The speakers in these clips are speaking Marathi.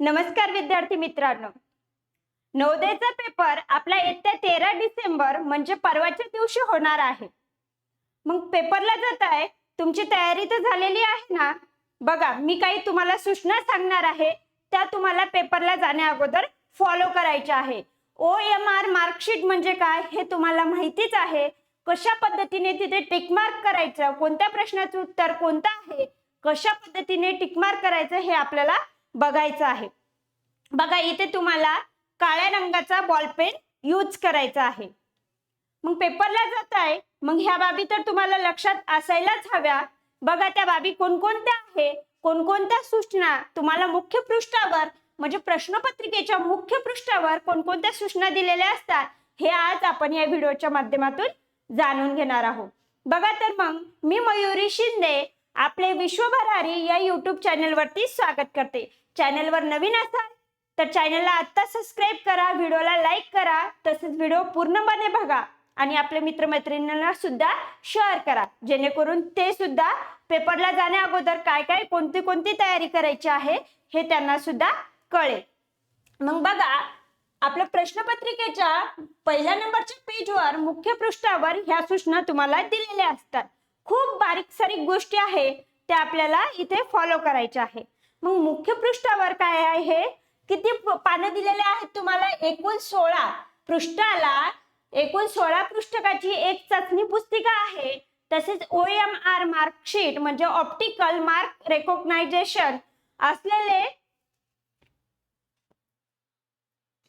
नमस्कार विद्यार्थी मित्रांनो. नवोदयचा पेपर आपला येत्या तेरा डिसेंबर म्हणजे परवाच्या दिवशी होणार आहे. मग पेपरला जात आहे तुमची तयारी तर झालेली आहे ना? बघा मी काही तुम्हाला सूचना सांगणार आहे त्या तुम्हाला पेपरला जाण्या अगोदर फॉलो करायच्या आहे. ओ एम आर मार्कशीट म्हणजे काय हे तुम्हाला माहितीच आहे. कशा पद्धतीने तिथे टिक मार्क करायचं कोणत्या प्रश्नाचं उत्तर कोणतं आहे कशा पद्धतीने टिक मार्क करायचं हे आपल्याला बघायचं आहे. बघा इथे तुम्हाला काळ्या रंगाचा बॉल पेन यूज करायचा आहे. मग पेपरला जात आहे. मग ह्या बाबी तर तुम्हाला लक्षात असायलाच हव्या. बघा त्या बाबी कोणकोणत्या आहे? कोणकोणत्या सूचना तुम्हाला मुख्य पृष्ठावर म्हणजे प्रश्नपत्रिकेच्या मुख्य पृष्ठावर कोणकोणत्या सूचना दिलेल्या असतात हे आज आपण या व्हिडिओच्या माध्यमातून जाणून घेणार आहोत. बघा तर मग मी मयुरी शिंदे आपले विश्वभरारी या युट्यूब चॅनलवरती स्वागत करते. चॅनलवर नवीन असाल तर चॅनलला आत्ता सबस्क्राईब करा व्हिडिओला लाईक करा तसेच व्हिडिओ पूर्णपणे बघा आणि आपल्या मित्रमैत्रिणींना सुद्धा शेअर करा. जेणेकरून ते सुद्धा पेपरला जाण्या अगोदर काय काय कोणती कोणती तयारी करायची आहे हे त्यांना सुद्धा कळेल. मग बघा आपल्या प्रश्नपत्रिकेच्या पहिल्या नंबरच्या पेजवर मुख्य पृष्ठावर ह्या सूचना तुम्हाला दिलेल्या असतात. खूप बारीक सारीक गोष्टी आहे त्या आपल्याला इथे फॉलो करायच्या आहे. मग मुख्य पृष्ठावर काय आहे? किती पानं दिलेले आहेत तुम्हाला? एकूण सोळा पृष्ठाला एकूण सोळा पृष्ठकाची एक चाचणी पुस्तिका आहे. तसेच ओ एम आर मार्कशीट म्हणजे ऑप्टिकल मार्क रेकॉग्नायझेशन असलेले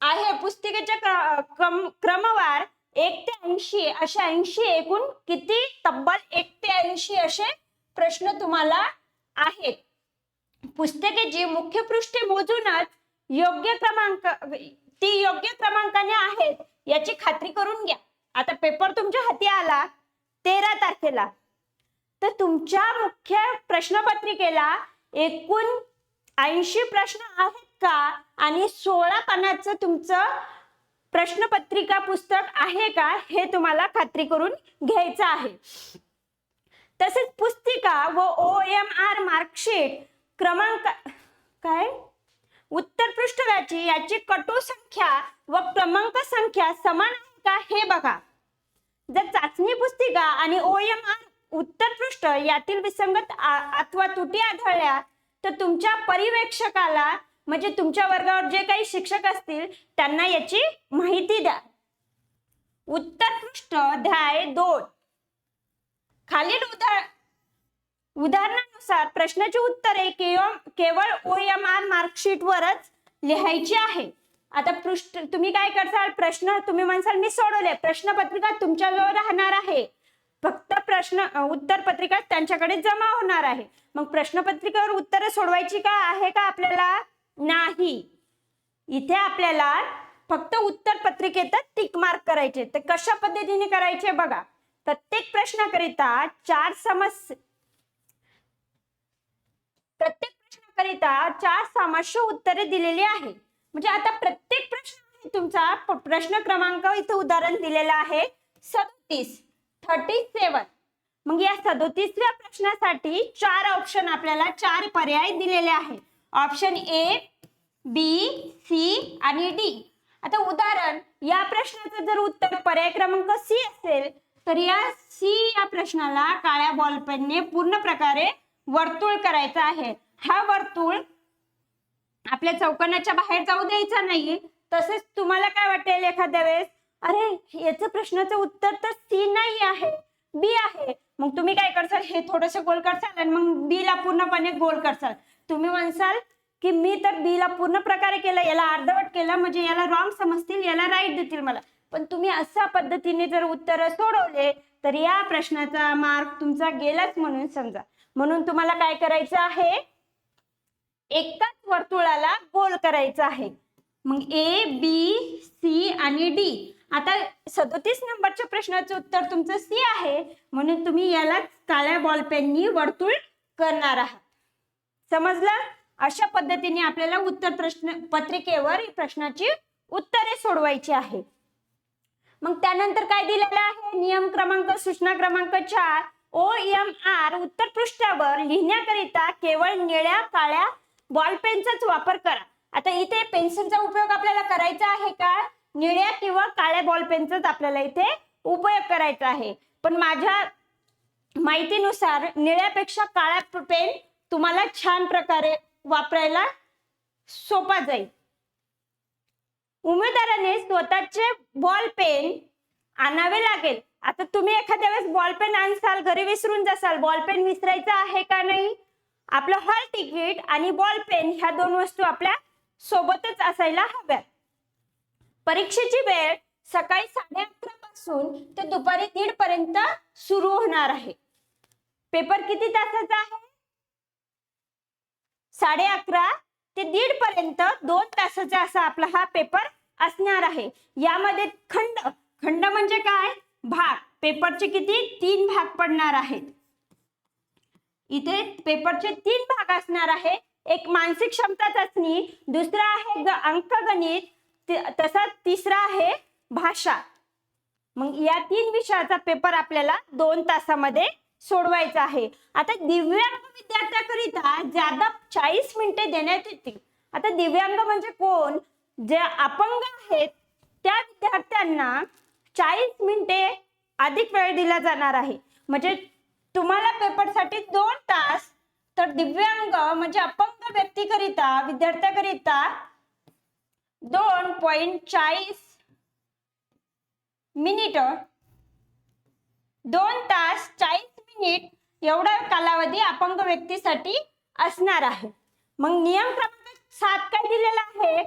आहे पुस्तिकेच्या क्रम- क्रमवार एक ते ऐंशी अशा ऐंशी एकूण किती? तब्बल एक ते ऐंशी असे प्रश्न तुम्हाला आहेत. पुस्तकेची मुख्य पृष्ठे मोजूनच योग्य क्रमांक ती योग्य क्रमांकाने आहेत याची खात्री करून घ्या. आता पेपर तुमच्या हाती आला तेरा तारखेला. तर तुमच्या मुख्य प्रश्नपत्रिकेला एकूण ऐंशी प्रश्न आहेत का? आणि सोळा पानाचं तुमचं प्रश्नपत्रिका पुस्तक आहे का हे तुम्हाला खात्री करून घ्यायचं आहे. तसेच पुस्तिका व ओ एम आर मार्कशीट क्रमांक काय? उत्तर पृष्ठाची याची कटो संख्या व क्रमांक संख्या समान आहे का हे बघा. जर चाचणी पुस्तिका आणि ओ एम आर उत्तर पृष्ठ यातील विसंगत अथवा तुटी आढळल्या तर तुमच्या पर्यवेक्षकाला म्हणजे तुमच्या वर्गावर जे काही शिक्षक असतील त्यांना याची माहिती द्या. उत्तर पृष्ठ अध्याय दोन. खालील उदाहरण उदाहरणानुसार प्रश्नाची उत्तरे केवळ ओ एम आर मार्कशीट वरच लिहायची आहे. आता पृष्ठ तुम्ही काय करसाल? प्रश्न तुम्ही म्हणसाल मी सोडवले. प्रश्नपत्रिका तुमच्याजवळ राहणार आहे. फक्त प्रश्न उत्तर पत्रिका त्यांच्याकडे जमा होणार आहे. मग प्रश्नपत्रिकेवर उत्तरे सोडवायची का? आहे का आपल्याला? नाही. इथे आपल्याला फक्त उत्तर पत्रिकेतच टिक मार्क करायचे. तर कशा पद्धतीने करायचे बघा. प्रत्येक प्रश्नाकरिता चार समस्या प्रत्येक प्रश्नाकरिता चार सामाश्य उत्तरे दिलेली आहे. म्हणजे आता प्रत्येक प्रश्न तुमचा प्रश्न क्रमांक इथं उदाहरण दिलेलं आहे. सदोतीस. थर्टी सेवन मग या सदोतीसव्या प्रश्नासाठी चार ऑप्शन आपल्याला चार पर्याय दिलेले आहेत. ऑप्शन ए बी सी आणि डी. आता उदाहरण या प्रश्नाचं जर उत्तर पर्याय क्रमांक सी असेल तर या सी या प्रश्नाला काळ्या बॉलपेनने पूर्ण प्रकारे वर्तुळ करायचा आहे. हा वर्तुळ आपल्या चौकनाच्या बाहेर जाऊ द्यायचा नाही. तसेच तुम्हाला काय वाटेल एखाद्या वेळेस? अरे याचं प्रश्नाचं उत्तर तर सी नाही आहे. बी आहे. मग तुम्ही काय करसाल? हे थोडस गोल करसाल आणि मग बी ला पूर्णपणे गोल करसाल. तुम्ही म्हणसाल की मी तर बी ला पूर्ण प्रकारे केलं याला अर्धवट केलं म्हणजे याला रॉंग समजतील याला राईट देतील मला. पण तुम्ही अशा पद्धतीने जर उत्तर सोडवले तर या प्रश्नाचा मार्क तुमचा गेलाच म्हणून समजा. म्हणून तुम्हाला काय करायचं आहे? एकाच वर्तुळाला गोल करायचं आहे. मग ए बी सी आणि डी आता सदोतीस नंबरच्या प्रश्नाचं उत्तर तुमचं सी आहे. म्हणून तुम्ही याला काळ्या बॉलपेननी वर्तुळ करणार आहात. समजलं? अशा पद्धतीने आपल्याला उत्तर प्रश्न पत्रिकेवर प्रश्नाची उत्तरे सोडवायची आहे. मग त्यानंतर काय दिलेलं आहे? नियम क्रमांक सूचना क्रमांक चार. ओ एम आर उत्तर पृष्ठावर लिहिण्याकरिता केवळ निळ्या काळ्या बॉल पेनचाच वापर करा. आता इथे पेन्सिलचा उपयोग आपल्याला करायचा आहे का? निळ्या किंवा काळ्या बॉल पेनचाच आपल्याला इथे उपयोग करायचा आहे. पण माझ्या माहितीनुसार निळ्यापेक्षा काळ्या पेन तुम्हाला छान प्रकारे वापरायला सोपा जाईल. उमेदवाराने स्वतःचे बॉल पेन आणावे लागेल. आता तुम्ही एखाद्या वेळेस बॉल पेन आणसाल घरी विसरून जासाल बॉल पेन विसरायचा आहे का नाही? आपलं हॉल तिकीट आणि बॉल पेन ह्या दोन वस्तू आपल्या सोबतच असायला हव्यात. परीक्षेची वेळ सकाळी साडे अकरा पासून ते दुपारी दीड पर्यंत सुरू होणार आहे. पेपर किती तासाचा आहे? साडे अकरा ते दीड पर्यंत दोन तासाचा असा आपला हा पेपर असणार आहे. यामध्ये खंड खंड म्हणजे काय? भाग. पेपरचे किती? तीन भाग पडणार आहेत. इथे पेपरचे तीन भाग असणार आहे. एक मानसिक क्षमता चाचणी दुसरा आहे ग- अंकगणित तसा तिसरा आहे भाषा. मग या तीन विषयाचा पेपर आपल्याला दोन तासामध्ये सोडवायचा आहे. आता दिव्यांग विद्यार्थ्याकरिता ज्यादा चाळीस मिनिटे देण्यात येतील. आता दिव्यांग म्हणजे कोण? जे अपंग आहेत त्या विद्यार्थ्यांना चाळीस मिनिटे अधिक वेळ दिला जाणार आहे. म्हणजे तुम्हाला पेपरसाठी दोन तास तर दिव्यांग म्हणजे अपंग व्यक्तीकरिता विद्यार्थ्याकरिता दोन पॉईंट चाळीस मिनिट. दोन तास चाळीस मिनिट एवढा कालावधी अपंग व्यक्तीसाठी असणार आहे. मग नियम क्रमांक सात काय दिलेला आहे?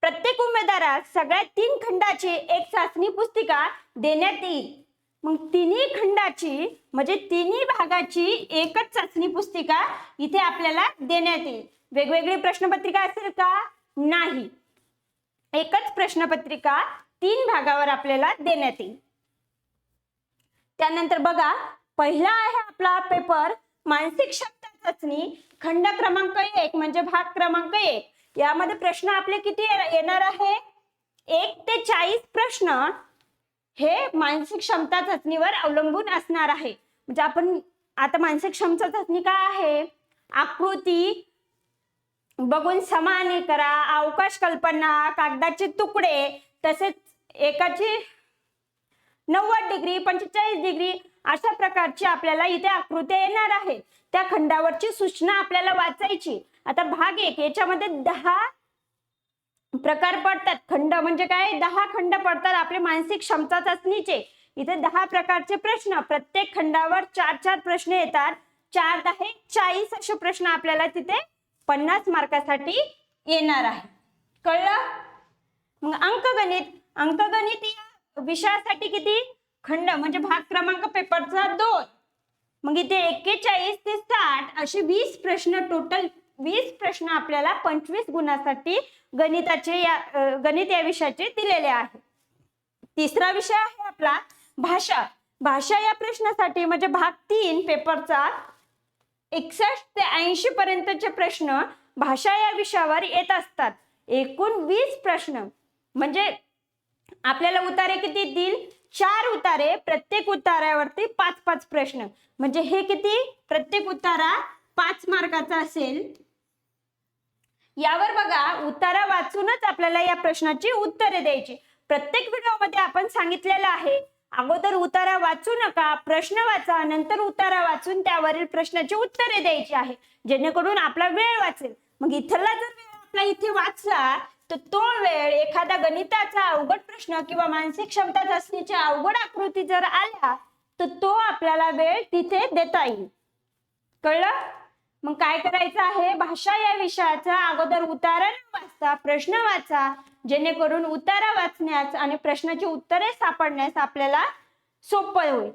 प्रत्येक उमेदवारास सगळ्या तीन खंडाची एक चाचणी पुस्तिका देण्यात येईल. मग तिन्ही खंडाची म्हणजे तिन्ही भागाची एकच चाचणी पुस्तिका इथे आपल्याला देण्यात येईल. वेगवेगळी प्रश्नपत्रिका असेल का? नाही. एकच प्रश्नपत्रिका तीन भागावर आपल्याला देण्यात येईल. त्यानंतर बघा पहिला आहे आपला पेपर मानसिक क्षमता चाचणी खंड क्रमांक एक म्हणजे भाग क्रमांक एक. यामध्ये प्रश्न आपले किती येणार आहे? एक ते चाळीस प्रश्न हे मानसिक क्षमता चाचणीवर अवलंबून असणार आहे. म्हणजे आपण आता मानसिक क्षमता चाचणी काय आहे? आकृती बघून समाने करा अवकाश कल्पना कागदाचे तुकडे तसेच एकाची नव्वद डिग्री पंचेचाळीस डिग्री अशा प्रकारची आपल्याला इथे आकृत्या येणार आहेत. त्या खंडावरची सूचना आपल्याला वाचायची. आता भाग एक याच्यामध्ये दहा प्रकार पडतात. खंड म्हणजे काय? दहा खंड पडतात. आपले मानसिक क्षमता चाचणीचे. इथे दहा प्रकारचे प्रश्न. प्रत्येक खंडावर चार चार प्रश्न येतात. चार दहा चाळीस असे प्रश्न आपल्याला तिथे पन्नास मार्कासाठी येणार आहे. कळलं? मग अंकगणित अंकगणित या विषयासाठी किती? खंड म्हणजे भाग क्रमांक पेपरचा दोन. मग इथे एक्केचाळीस ते साठ असे वीस प्रश्न टोटल वीस प्रश्न आपल्याला पंचवीस गुणासाठी गणिताचे या गणित या विषयाचे दिलेले आहे. तिसरा विषय आहे आपला भाषा. भाषा या प्रश्नासाठी म्हणजे भाग तीन पेपरचा एकसष्ट ते ऐंशी पर्यंतचे प्रश्न भाषा या विषयावर येत असतात. एकूण वीस प्रश्न. म्हणजे आपल्याला उतारे किती देईल चार उतारे प्रत्येक उतार्यावरती पाच पाच प्रश्न. म्हणजे हे किती? प्रत्येक उतारा पाच मार्काचा असेल. यावर बघा उतारा वाचूनच आपल्याला या प्रश्नाची उत्तरे द्यायची. प्रत्येक व्हिडिओमध्ये आपण सांगितलेलं आहे अगोदर उतारा वाचू नका प्रश्न वाचा नंतर उतारा वाचून त्यावरील प्रश्नाची उत्तरे द्यायची आहे. जेणेकरून आपला वेळ वाचेल. मग इथला जर वेळ आपला इथे वाचला तर तो वेळ एखादा गणिताचा अवघड प्रश्न किंवा मानसिक क्षमता चाचणीच्या अवघड आकृती जर आल्या तर तो आपल्याला वेळ तिथे देता येईल. कळलं? मग काय करायचं आहे? भाषा या विषयाचा अगोदर उतारा वाचा वाचता प्रश्न वाचा जेणेकरून उतारा वाचण्यास आणि प्रश्नाची उत्तरे सापडण्यास आपल्याला सोपं होईल.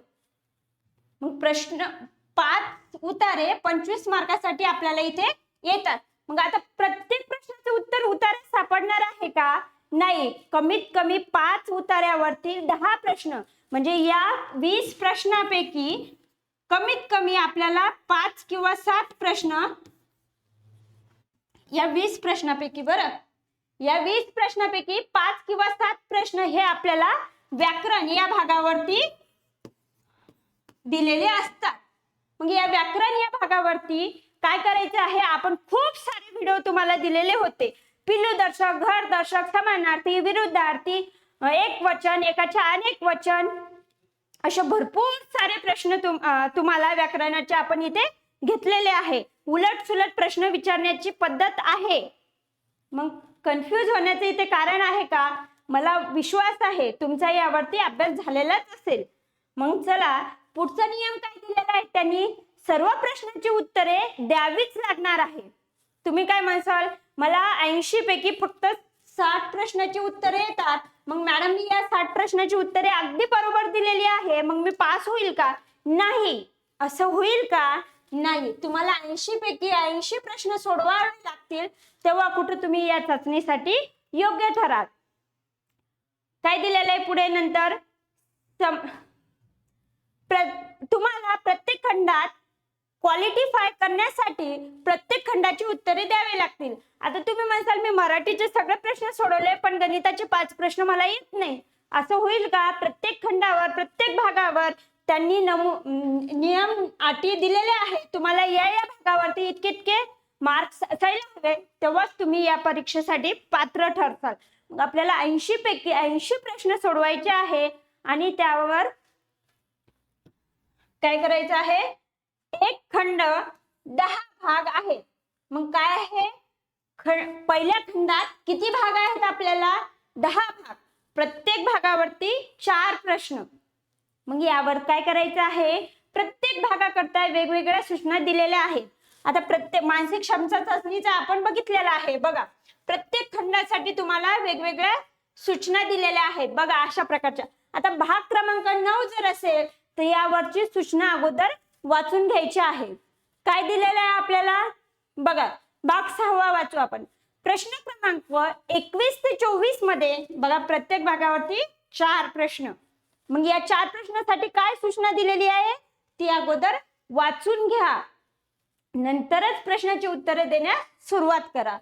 मग प्रश्न पाच उतारे पंचवीस मार्कासाठी आपल्याला इथे येतात. मग आता प्रत्येक प्रश्नाचं उत्तर उतारे सापडणार आहे का? नाही. कमीत कमी पाच उतार्यावरती दहा प्रश्न. म्हणजे या वीस प्रश्नापैकी कमीत कमी आपल्याला पाच किंवा सात प्रश्न या वीस प्रश्नापैकी बरं. या वीस प्रश्नापैकी पाच किंवा सात प्रश्न हे आपल्याला व्याकरण या भागावरती दिलेले असतात. मग या व्याकरण या भागावरती काय करायचं आहे? आपण खूप सारे व्हिडिओ तुम्हाला दिलेले होते. पिल्लू दर्शक घर दर्शक समानार्थी विरुद्धार्थी एक वचन एकाच्या अनेक वचन अशा भरपूर सारे प्रश्न तुम तुम्हाला व्याकरणाचे आपण इथे घेतलेले आहे. उलट सुलट प्रश्न विचारण्याची पद्धत आहे. मग कन्फ्यूज होण्याचं इथे कारण आहे का? मला विश्वास आहे तुमचा यावरती अभ्यास झालेलाच असेल. मग चला पुढचा नियम काय दिलेला आहे त्यांनी? सर्व प्रश्नांची उत्तरे द्यावीच लागणार आहे. तुम्ही काय म्हणसाल मला ऐंशी पैकी फक्त साठ प्रश्नाची उत्तरे येतात. मग मॅडम मी या साठ प्रश्नाची उत्तरे अगदी बरोबर दिलेली आहे. मग मी पास होईल का? नाही. असं होईल का? नाही. तुम्हाला ऐंशी पैकी ऐंशी प्रश्न सोडवावे लागतील. तेव्हा कुठे तुम्ही या चाचणीसाठी योग्य ठराल. काय दिलेलं आहे पुढे नंतर? सम- प्र- तुम्हाला प्रत्येक खंडात क्वालिटीफाय करण्यासाठी प्रत्येक खंडाची उत्तरे द्यावी लागतील. आता तुम्ही म्हणसाल मी मराठीचे सगळे प्रश्न सोडवले पण गणिताचे पाच प्रश्न मला येत नाही. असं होईल का? प्रत्येक खंडावर प्रत्येक भागावर त्यांनी नमू नियम अटी दिलेले आहेत. तुम्हाला या या भागावरती इतके इतके मार्क्स असायला हवे तेव्हाच तुम्ही या परीक्षेसाठी पात्र ठरसाल. मग आपल्याला ऐंशी पैकी ऐंशी प्रश्न सोडवायचे आहे आणि त्यावर काय करायचं आहे? एक खंड दहा भाग आहे. मग काय आहे? पहिल्या खंडात किती भाग आहेत आपल्याला? दहा भाग. प्रत्येक भागावरती चार प्रश्न. मग यावर काय करायचं आहे? प्रत्येक भागाकरता वेगवेगळ्या सूचना दिलेल्या आहेत. आता प्रत्येक मानसिक क्षमता चाचणीचा आपण बघितलेला आहे. बघा प्रत्येक खंडासाठी तुम्हाला वेगवेगळ्या सूचना दिलेल्या आहेत. बघा अशा प्रकारच्या. आता भाग क्रमांक नऊ जर असेल तर यावरची सूचना अगोदर वाचून घ्यायचे आहे. काय दिलेलं आहे आपल्याला? बघा भाग सहावा वाचू आपण. प्रश्न क्रमांक एकवीस ते चोवीसमध्ये बघा प्रत्येक भागावरती चार प्रश्न. मग या चार प्रश्नासाठी काय सूचना दिलेली आहे? ती अगोदर वाचून घ्या. नंतरच प्रश्नाची उत्तरे देण्यास सुरुवात करा.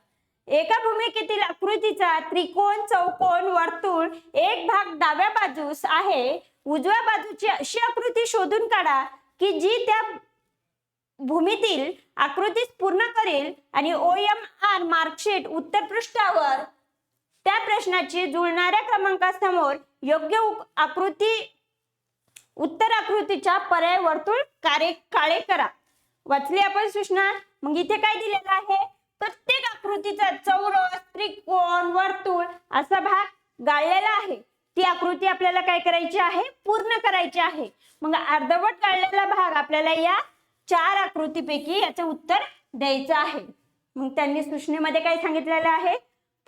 एका भूमिकेतील आकृतीचा त्रिकोण चौकोन वर्तुळ एक भाग डाव्या बाजूस आहे. उजव्या बाजूची अशी आकृती शोधून काढा की जी त्या भूमीतील आकृतीस पूर्ण करेल आणि ओ एम आर मार्कशीट उत्तर पृष्ठावर त्या प्रश्नाची जुळणाऱ्या क्रमांकासमोर योग्य आकृती उत्तर आकृतीच्या पर्याय वर्तुळ कार्य काळे करा. वाचली आपण सूचना? मग इथे काय दिलेलं आहे? प्रत्येक आकृतीचा चौरस त्रिकोण वर्तुळ असा भाग गाळलेला आहे. ती आकृती आपल्याला काय करायची आहे? पूर्ण करायची आहे. मग अर्धवट काढलेला भाग आपल्याला या चार आकृतीपैकी याचं उत्तर द्यायचं आहे. मग त्यांनी सूचनेमध्ये काय सांगितलेलं आहे?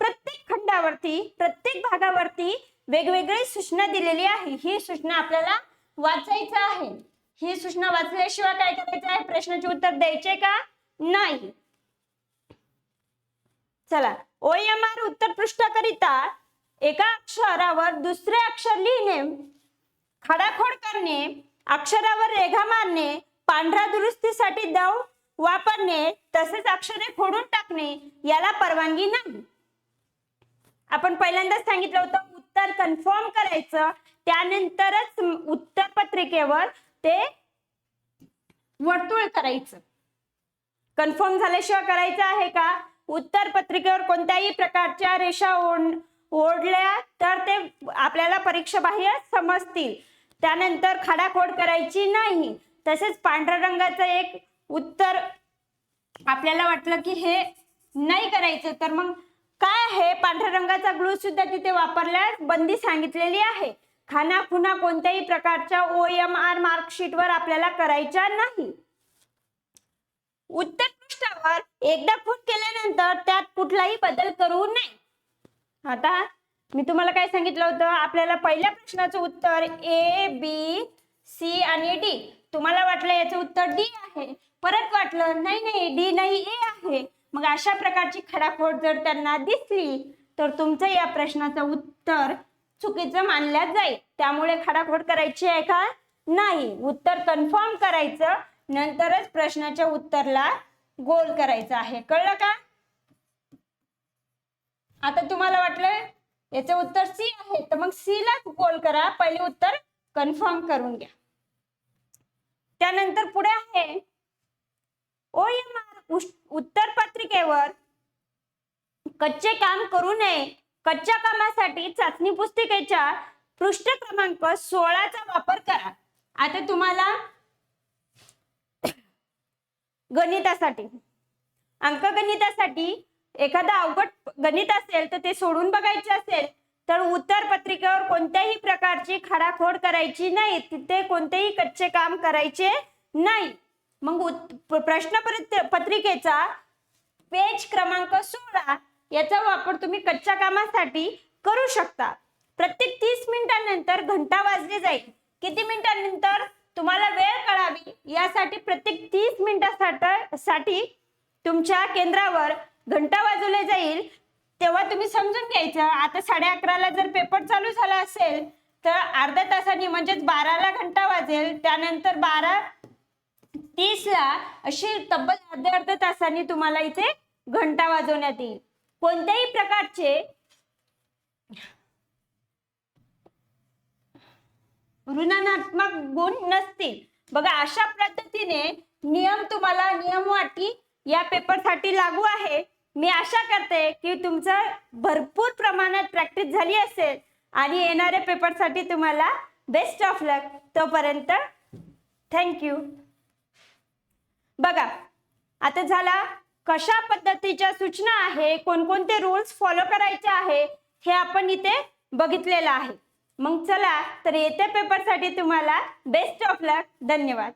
प्रत्येक खंडावरती प्रत्येक भागावरती वेगवेगळी सूचना दिलेली आहे. ही सूचना आपल्याला वाचायचं आहे. ही सूचना वाचल्याशिवाय काय करायचं आहे? प्रश्नाचे उत्तर द्यायचे का? नाही. चला. ओ एम आर उत्तर पृष्ठाकरिता एका अक्षरावर दुसरे अक्षर लिहिणे खडाखोड करणे अक्षरावर रेघा मारणे पांढरा दुरुस्तीसाठी दव वापरणे तसेच अक्षरे खोडून टाकणे याला परवानगी नाही. आपण पहिल्यांदाच सांगितलं होतं उत्तर कन्फर्म करायचं. त्यानंतरच उत्तर पत्रिकेवर ते वर्तुळ करायचं. कन्फर्म झाल्याशिवाय करायचं आहे का? उत्तर पत्रिकेवर कोणत्याही प्रकारच्या रेषा ओढ ओढल्या तर ते आपल्याला परीक्षा बाह्य समजतील. त्यानंतर खाडाखोड करायची नाही. तसेच पांढऱ्या रंगाचं एक उत्तर आपल्याला वाटलं की हे नाही करायचं तर मग काय आहे? पांढऱ्या रंगाचा ग्लू सुद्धा तिथे वापरल्यास बंदी सांगितलेली आहे. खाना खुना कोणत्याही प्रकारच्या ओ एम आर मार्कशीटवर आपल्याला करायच्या नाही. उत्तर पृष्ठावर एकदा खून केल्यानंतर त्यात कुठलाही बदल करू नये. आता मी तुम्हाला काय सांगितलं होतं? आपल्याला पहिल्या प्रश्नाचं उत्तर ए बी सी आणि डी तुम्हाला वाटलं याचं उत्तर डी आहे. परत वाटलं नाही नाही डी नाही ए आहे. मग अशा प्रकारची खडाखोड जर त्यांना दिसली तर तुमचं या प्रश्नाचं उत्तर चुकीचं मानल्या जाईल. त्यामुळे खडाखोड करायची आहे का? नाही. उत्तर कन्फर्म करायचं नंतरच प्रश्नाच्या उत्तरला गोल करायचं आहे. कळलं का? आता तुम्हाला वाटलं याचं उत्तर सी आहे. तर मग सी ला कॉल करा. पहिले उत्तर कन्फर्म करून घ्या. त्यानंतर पुढे आहे. ओ एम आर उत्तर पत्रिकेवर कच्चे काम करू नये. कच्च्या कामासाठी चाचणी पुस्तिकेच्या पृष्ठ क्रमांक सोळाचा वापर करा. आता तुम्हाला गणितासाठी अंकगणितासाठी एखादा अवघड गणित असेल तर ते सोडून बघायचे असेल तर उत्तर पत्रिकेवर कोणत्याही प्रकारची खाडाखोड करायची नाही. तिथे कोणतेही कच्चे काम करायचे नाही. मग प्रश्न पत्रिकेचा पेज क्रमांक सोळा याचा वापर तुम्ही कच्च्या कामासाठी करू शकता. प्रत्येक तीस मिनिटांनंतर घंटा वाजली जाईल. किती मिनिटांनंतर तुम्हाला वेळ कळावी यासाठी प्रत्येक तीस मिनिटासाठी साठी तुमच्या केंद्रावर घंटा वाजवले जाईल तेव्हा तुम्ही समजून घ्यायचं. आता साडे अकराला जर पेपर चालू झाला असेल तर अर्ध्या तासांनी म्हणजेच बाराला घंटा वाजेल. त्यानंतर बारा तीसला अशी तब्बल अर्ध्या अर्ध्या तासांनी तुम्हाला इथे घंटा वाजवण्यात येईल. कोणत्याही प्रकारचे ऋणात्मक गुण नसतील. बघा अशा पद्धतीने नियम तुम्हाला नियम वाटी या पेपरसाठी लागू आहे. मी आशा करते की तुमचं भरपूर प्रमाणात प्रॅक्टिस झाली असेल आणि येणाऱ्या पेपरसाठी तुम्हाला बेस्ट ऑफ लक तोपर्यंत थँक्यू बघा आता झाला कशा पद्धतीच्या सूचना आहे कोणकोणते रूल्स फॉलो करायचे आहे हे आपण इथे बघितलेलं आहे. मग चला तर येत्या पेपरसाठी तुम्हाला बेस्ट ऑफ लक धन्यवाद.